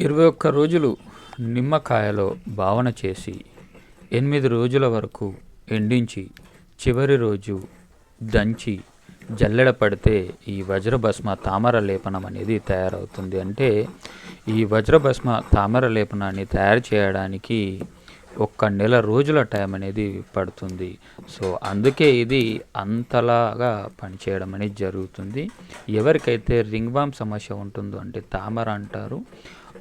ఇరవై ఒక్క రోజులు నిమ్మకాయలో భావన చేసి ఎనిమిది రోజుల వరకు ఎండించి చివరి రోజు దంచి జల్లెడ పడితే ఈ వజ్రభస్మ తామర లేపనం అనేది తయారవుతుంది. అంటే ఈ వజ్రభస్మ తామర లేపనాన్ని తయారు చేయడానికి ఒక్క నెల రోజుల టైం అనేది పడుతుంది. సో అందుకే ఇది అంతలాగా పనిచేయడం అనేది జరుగుతుంది. ఎవరికైతే రింగ్ బామ్ సమస్య ఉంటుందో అంటే తామర అంటారు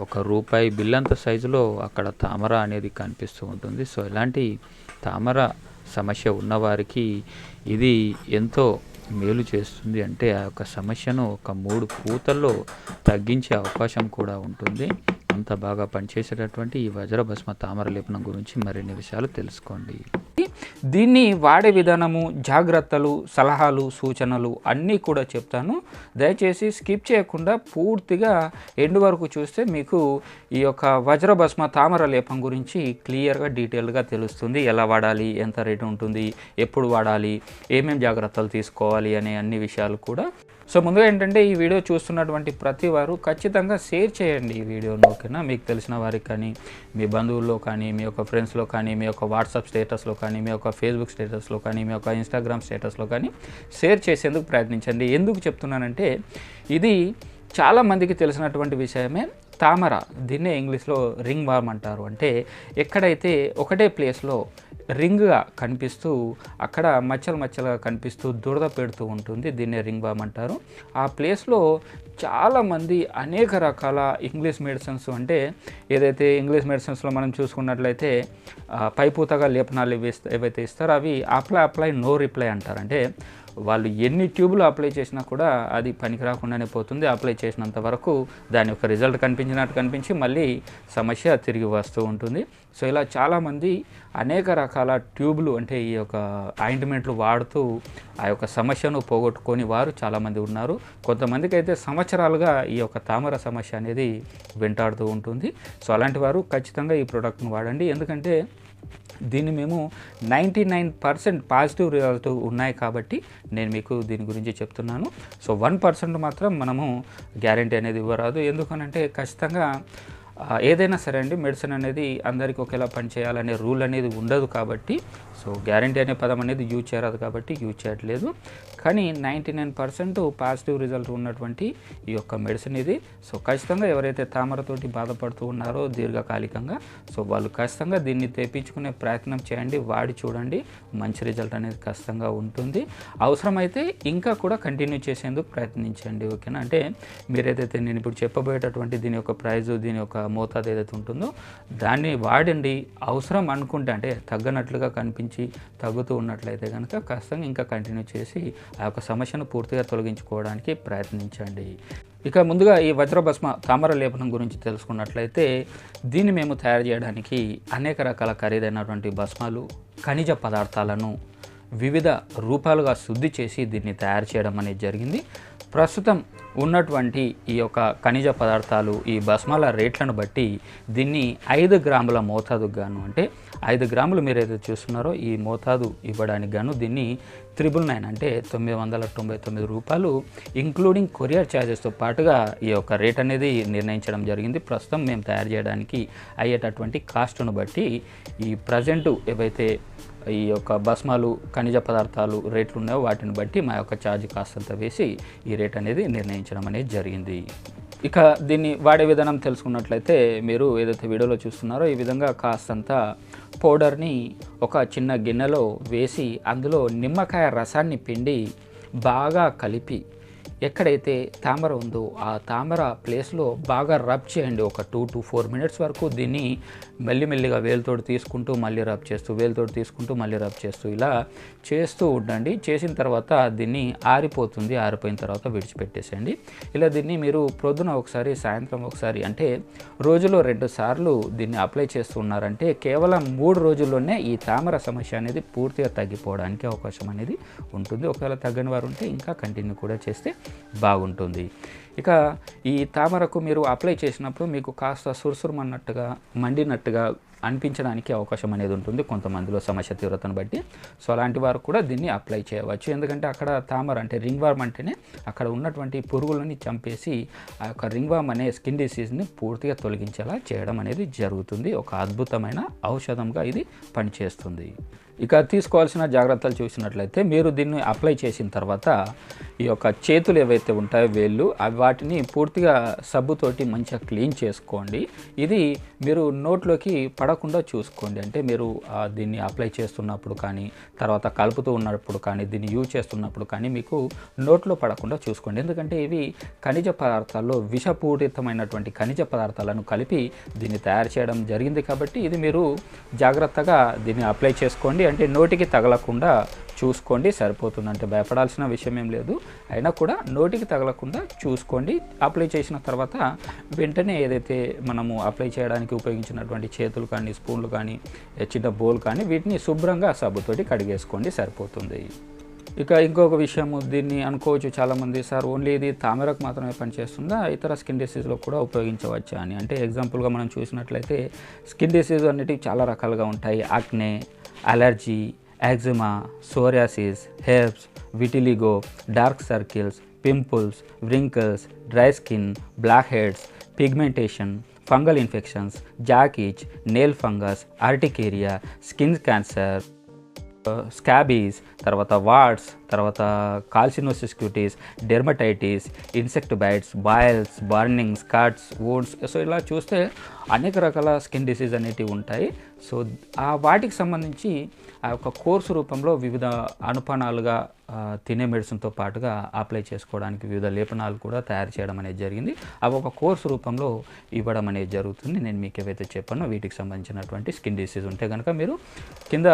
ఒక రూపాయి బిల్లంత సైజులో అక్కడ తామర అనేది కనిపిస్తూ ఉంటుంది. సో ఇలాంటి తామర సమస్య ఉన్నవారికి ఇది ఎంతో మేలు చేస్తుంది. అంటే ఆ యొక్క సమస్యను ఒక మూడు పూతల్లో తగ్గించే అవకాశం కూడా ఉంటుంది. అంత బాగా పనిచేసేటటువంటి ఈ వజ్రభస్మ తామర లేపనం గురించి మరిన్ని విషయాలు తెలుసుకోండి. దీన్ని వాడే విధానము జాగ్రత్తలు సలహాలు సూచనలు అన్నీ కూడా చెప్తాను. దయచేసి స్కిప్ చేయకుండా పూర్తిగా ఎండ్ వరకు చూస్తే మీకు ఈ యొక్క వజ్రభస్మ తామర లేపం గురించి క్లియర్గా డీటెయిల్గా తెలుస్తుంది. ఎలా వాడాలి ఎంత రేటు ఉంటుంది ఎప్పుడు వాడాలి ఏమేం జాగ్రత్తలు తీసుకోవాలి అనే అన్ని విషయాలు కూడా సో ముందుగా ఏంటంటే ఈ వీడియో చూస్తున్నటువంటి ప్రతి వారు ఖచ్చితంగా షేర్ చేయండి ఈ వీడియోను ఓకేనా? మీకు తెలిసిన వారికి కానీ మీ బంధువుల్లో కానీ మీ యొక్క ఫ్రెండ్స్లో కానీ మీ యొక్క వాట్సాప్ స్టేటస్లో కానీ మీ యొక్క ఫేస్బుక్ స్టేటస్లో కానీ మీ యొక్క ఇన్స్టాగ్రామ్ స్టేటస్లో కానీ షేర్ చేసేందుకు ప్రయత్నించండి. ఎందుకు చెప్తున్నానంటే ఇది చాలామందికి తెలిసినటువంటి విషయమే. తామర దీన్నే ఇంగ్లీష్లో రింగ్ వార్మ్ అంటారు. అంటే ఎక్కడైతే ఒకటే ప్లేస్లో రింగ్గా కనిపిస్తూ అక్కడ మచ్చలు మచ్చలుగా కనిపిస్తూ దురద పెడుతూ ఉంటుంది. దీన్నే రింగ్ బామ్ అంటారు. ఆ ప్లేస్లో చాలామంది అనేక రకాల ఇంగ్లీష్ మెడిసిన్స్ అంటే ఏదైతే ఇంగ్లీష్ మెడిసిన్స్లో మనం చూసుకున్నట్లయితే పైపూతగా లేపనాలు ఇస్త- ఏవైతే ఇస్తారో అవి అప్లై అప్లై నో రిప్లై అంటారు. అంటే వాళ్ళు ఎన్ని ట్యూబులు అప్లై చేసినా కూడా అది పనికి రాకుండానే పోతుంది. అప్లై చేసినంత వరకు దాని యొక్క రిజల్ట్ కనిపించినట్టు కనిపించి మళ్ళీ సమస్య తిరిగి వస్తూ ఉంటుంది. సో ఇలా చాలామంది అనేక రకాల ట్యూబులు అంటే ఈ యొక్క ఆయింట్మెంట్లు వాడుతూ ఆ యొక్క సమస్యను పోగొట్టుకొని వారు చాలామంది ఉన్నారు. కొంతమందికి అయితే సంవత్సరాలుగా ఈ యొక్క తామర సమస్య అనేది వెంటాడుతూ ఉంటుంది. సో అలాంటి వారు ఖచ్చితంగా ఈ ప్రోడక్ట్ను వాడండి. ఎందుకంటే దీన్ని మేము ninety nine percent positive result ఉన్నాయి కాబట్టి నేను మీకు దీని గురించి చెప్తున్నాను. సో వన్ పర్సెంట్ మాత్రం మనము గ్యారంటీ అనేది ఇవ్వరాదు. ఎందుకనంటే ఖచ్చితంగా ఏదైనా సరే అండి మెడిసిన్ అనేది అందరికీ ఒకేలా పనిచేయాలనే రూల్ అనేది ఉండదు కాబట్టి సో గ్యారంటీ అనే పదం అనేది యూజ్ చేయరాదు కాబట్టి యూజ్ చేయట్లేదు. కానీ ninety nine percent positive result ఉన్నటువంటి ఈ యొక్క మెడిసిన్ ఇది. సో ఖచ్చితంగా ఎవరైతే తామరతోటి బాధపడుతూ ఉన్నారో దీర్ఘకాలికంగా సో వాళ్ళు ఖచ్చితంగా దీన్ని తెప్పించుకునే ప్రయత్నం చేయండి వాడి చూడండి మంచి రిజల్ట్ అనేది ఖచ్చితంగా ఉంటుంది. అవసరమైతే ఇంకా కూడా కంటిన్యూ చేసేందుకు ప్రయత్నించండి ఓకేనా? అంటే మీరు నేను ఇప్పుడు చెప్పబోయేటటువంటి దీని యొక్క ప్రైజు దీని యొక్క మోతాదు ఏదైతే ఉంటుందో దాన్ని వాడండి. అవసరం అనుకుంటే అంటే తగ్గనట్లుగా కనిపించి తగ్గుతూ ఉన్నట్లయితే కనుక ఖచ్చితంగా ఇంకా కంటిన్యూ చేసి ఆ యొక్క సమస్యను పూర్తిగా తొలగించుకోవడానికి ప్రయత్నించండి. ఇక ముందుగా ఈ వజ్రభస్మ తామర లేపనం గురించి తెలుసుకున్నట్లయితే దీన్ని మేము తయారు చేయడానికి అనేక రకాల ఖరీదైనటువంటి భస్మాలు ఖనిజ పదార్థాలను వివిధ రూపాలుగా శుద్ధి చేసి దీన్ని తయారు చేయడం అనేది జరిగింది. ప్రస్తుతం ఉన్నటువంటి ఈ యొక్క ఖనిజ పదార్థాలు ఈ భస్మాల రేట్లను బట్టి దీన్ని ఐదు గ్రాముల మోతాదుకు గాను అంటే ఐదు గ్రాములు మీరు ఏదైతే చూస్తున్నారో ఈ మోతాదు ఇవ్వడానికి గాను దీన్ని త్రిబుల్ నైన్ అంటే తొమ్మిది వందల తొంభై తొమ్మిది రూపాయలు ఇంక్లూడింగ్ కొరియర్ ఛార్జెస్తో పాటుగా ఈ యొక్క రేట్ అనేది నిర్ణయించడం జరిగింది. ప్రస్తుతం మేము తయారు చేయడానికి అయ్యేటటువంటి కాస్ట్ను బట్టి ఈ ప్రజెంట్ ఏవైతే ఈ యొక్క భస్మాలు ఖనిజ పదార్థాలు రేట్లు ఉన్నాయో వాటిని బట్టి మా యొక్క ఛార్జ్ కాస్తంత వేసి ఈ రేట్ అనేది నిర్ణయించడం అనేది జరిగింది. ఇక దీన్ని వాడే విధానం తెలుసుకున్నట్లయితే మీరు ఏదైతే వీడియోలో చూస్తున్నారో ఈ విధంగా కాస్తంత పౌడర్ని ఒక చిన్న గిన్నెలో వేసి అందులో నిమ్మకాయ రసాన్ని పిండి బాగా కలిపి ఎక్కడైతే తామర ఉందో ఆ తామర ప్లేస్లో బాగా రబ్ చేయండి. ఒక టూ టు ఫోర్ మినిట్స్ వరకు దీన్ని మెల్లిమెల్లిగా వేలుతోటి తీసుకుంటూ మళ్ళీ రబ్ చేస్తూ వేలుతోటి తీసుకుంటూ మళ్ళీ రబ్ చేస్తూ ఇలా చేస్తూ ఉండండి. చేసిన తర్వాత దీన్ని ఆరిపోతుంది. ఆరిపోయిన తర్వాత విడిచిపెట్టేసేయండి. ఇలా దీన్ని మీరు ప్రొద్దున ఒకసారి సాయంత్రం ఒకసారి అంటే రోజులో రెండు సార్లు దీన్ని అప్లై చేస్తున్నారంటే కేవలం మూడు రోజుల్లోనే ఈ తామర సమస్య అనేది పూర్తిగా తగ్గిపోవడానికి అవకాశం అనేది ఉంటుంది. ఒకవేళ తగ్గని వారు ఉంటే ఇంకా కంటిన్యూ కూడా చేస్తే బాగుంటుంది. ఇక ఈ తామరకు మీరు అప్లై చేసినప్పుడు మీకు కాస్త సురుసురుమన్నట్టుగా మండినట్టుగా అనిపించడానికి అవకాశం అనేది ఉంటుంది. కొంతమందిలో సమస్య తీవ్రతను బట్టి. సో అలాంటి వారు కూడా దీన్ని అప్లై చేయవచ్చు. ఎందుకంటే అక్కడ తామర అంటే రింగ్ వార్మ్ అంటేనే అక్కడ ఉన్నటువంటి పురుగులని చంపేసి ఆ యొక్క రింగ్ వార్మ్ అనే స్కిన్ డిసీజ్ని పూర్తిగా తొలగించేలా చేయడం అనేది జరుగుతుంది. ఒక అద్భుతమైన ఔషధంగా ఇది పనిచేస్తుంది. ఇక తీసుకోవాల్సిన జాగ్రత్తలు చూసినట్లయితే మీరు దీన్ని అప్లై చేసిన తర్వాత ఈ యొక్క చేతులు ఏవైతే ఉంటాయో వేళ్ళు అవి వాటిని పూర్తిగా సబ్బుతోటి మంచిగా క్లీన్ చేసుకోండి. ఇది మీరు నోట్లోకి పడకుండా చూసుకోండి. అంటే మీరు దీన్ని అప్లై చేస్తున్నప్పుడు కానీ తర్వాత కలుపుతూ ఉన్నప్పుడు కానీ దీన్ని యూజ్ చేస్తున్నప్పుడు కానీ మీకు నోట్లో పడకుండా చూసుకోండి. ఎందుకంటే ఇవి ఖనిజ పదార్థాల్లో విషపూరితమైనటువంటి ఖనిజ పదార్థాలను కలిపి దీన్ని తయారు చేయడం జరిగింది కాబట్టి ఇది మీరు జాగ్రత్తగా దీన్ని అప్లై చేసుకోండి. అంటే నోటికి తగలకుండా చూసుకోండి సరిపోతుంది అంటే భయపడాల్సిన విషయం ఏం లేదు. అయినా కూడా నోటికి తగలకుండా చూసుకోండి. అప్లై చేసిన తర్వాత వెంటనే ఏదైతే మనము అప్లై చేయడానికి ఉపయోగించినటువంటి చేతులు కానీ స్పూన్లు కానీ చిన్న బోల్ కానీ వీటిని శుభ్రంగా సబ్బుతోటి కడిగేసుకోండి సరిపోతుంది. ఇక ఇంకొక విషయం దీన్ని అనుకోవచ్చు చాలామంది సార్ ఓన్లీ ఇది తామరకు మాత్రమే పనిచేస్తుందా? ఇతర స్కిన్ డిసీజ్లో కూడా ఉపయోగించవచ్చా? అని. అంటే ఎగ్జాంపుల్గా మనం చూసినట్లయితే స్కిన్ డిసీజ్ అనేటివి చాలా రకాలుగా ఉంటాయి. Acne allergy eczema psoriasis herpes vitiligo dark circles pimples wrinkles dry skin blackheads pigmentation fungal infections జాకిచ్ nail fungus urticaria skin cancer scabies తర్వాత వార్డ్స్ తర్వాత calcinosis cutis dermatitis insect bites boils burnings cuts wounds so ఇలా చూస్తే అనేక రకాల skin disease అనేటివి ఉంటాయి. So ఆ వాటికి సంబంధించి ఆ యొక్క కోర్సు రూపంలో వివిధ అనుపానాలుగా తినే మెడిసిన్తో పాటుగా అప్లై చేసుకోవడానికి వివిధ లేపనాలు కూడా తయారు చేయడం అనేది జరిగింది. అవి ఒక కోర్సు రూపంలో ఇవ్వడం అనేది జరుగుతుంది. నేను మీకు ఏవైతే చెప్పానో వీటికి సంబంధించినటువంటి స్కిన్ డిసీజ్ ఉంటే కనుక మీరు కింద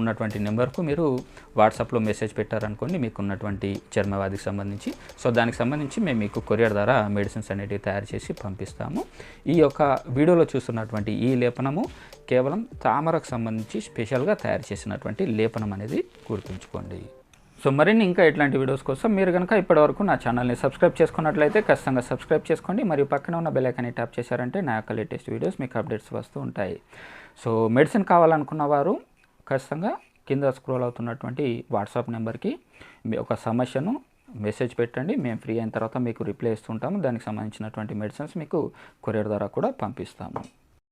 ఉన్నటువంటి నెంబర్కు మీరు వాట్సాప్లో మెసేజ్ పెట్టారనుకోండి మీకు ఉన్నటువంటి చర్మవ్యాధికి సంబంధించి. సో దానికి సంబంధించి మేము మీకు కొరియర్ ద్వారా మెడిసిన్స్ అనేటివి తయారు చేసి పంపిస్తాము. ఈ యొక్క వీడియోలో చూస్తున్నటువంటి ఈ లేపనము కేవలం తామరకు సంబంధించి స్పెషల్గా తయారు చేసినటువంటి లేపనం అనేది గుర్తుంచుకోండి. సో మరిన్ని ఇంకా ఇట్లాంటి వీడియోస్ కోసం మీరు కనుక ఇప్పటివరకు నా ఛానల్ని సబ్స్క్రైబ్ చేసుకున్నట్లయితే ఖచ్చితంగా సబ్స్క్రైబ్ చేసుకోండి. మరియు పక్కన ఉన్న బెలైకాన్ని ట్యాప్ చేశారంటే నా యొక్క లేటెస్ట్ వీడియోస్ మీకు అప్డేట్స్ వస్తూ ఉంటాయి. సో మెడిసిన్ కావాలనుకున్న వారు ఖచ్చితంగా కింద స్క్రోల్ అవుతున్నటువంటి వాట్సాప్ నెంబర్కి మీ ఒక సమస్యను మెసేజ్ పెట్టండి. మేము ఫ్రీ అయిన తర్వాత మీకు రిప్లై ఇస్తుంటాము దానికి సంబంధించినటువంటి మెడిసిన్స్ మీకు కొరియర్ ద్వారా కూడా పంపిస్తాము.